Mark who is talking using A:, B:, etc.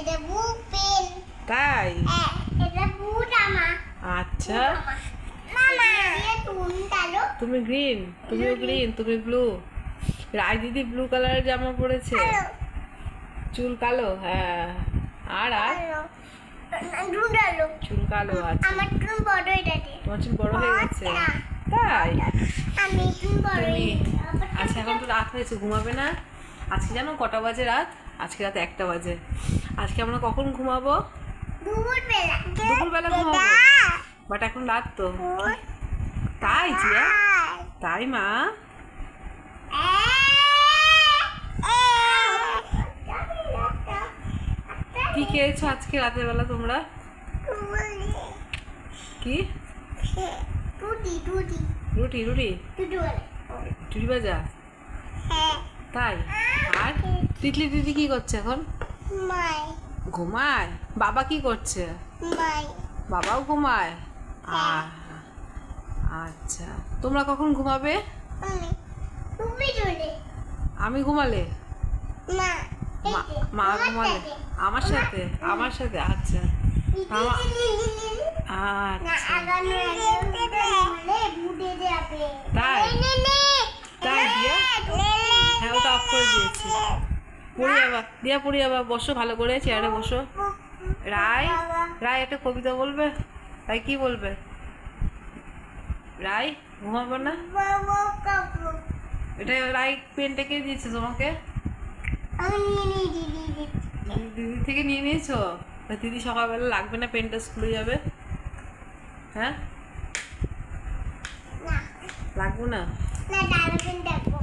A: এটা বুক পেন।
B: তাই?
A: এটা বুট আমার
B: আচ্ছা।
A: মামা তুমি
B: গ্রিন। তুমিও গ্রিন তুমি ব্লু। রায় দিদি ব্লু কালারের জামা পরেছে। চুল কালো? হ্যাঁ। আর আর? চুল কালো। আছে
A: আমার চুল বড় এটা
B: তোমার চুল বড় হয়ে গেছে। তাই?
A: আমি
B: আচ্ছা এখন তো রাত হয়েছে ঘুমাবে না? আজকে জানো কটা বাজে রাত? আজকে রাত একটা বাজে। আজকে আমরা কখন ঘুমাবো? দুপুরবেলা। ঘুমাবো? বাট এখন রাত তো। তাই জিয়া? তাই মা? কি খেয়েছো আজকে রাতের বেলা তোমরা? কি?
A: টুটি
B: রুটি রুটি।
A: টুটি
B: ভাজা?
A: হ্যাঁ।
B: তাই। আর? তিতলি দিদি কি করছে এখন? ঘুমায়। বাবা কি করছে? বাবাও ঘুমায়? আচ্ছা। তোমরা কখন ঘুমাবে?
A: আমি।
B: আমি ঘুমালে?
A: মা
B: ঘুমালে? আমার সাথে? আমার সাথে? আচ্ছা। আচ্ছা। তাই? তাই? হ্যাঁ ওটা অফ করে দিয়েছি। পড়ি দিয়া পড়ি বসো ভালো করে, চেয়ারে বসো। রায় রায় একটা কবিতা বলবে? রায় কি বলবে? রায়, ঘুমাবো না? এটা রায় পেনটা কে দিয়েছে তোমাকে?
A: দিদি
B: থেকে নিয়ে নিয়েছো? দিদি সকালবেলা লাগবে না পেনটা স্কুলে যাবে। হ্যাঁ? লাগবো না?
A: না ডালফিন ডাবে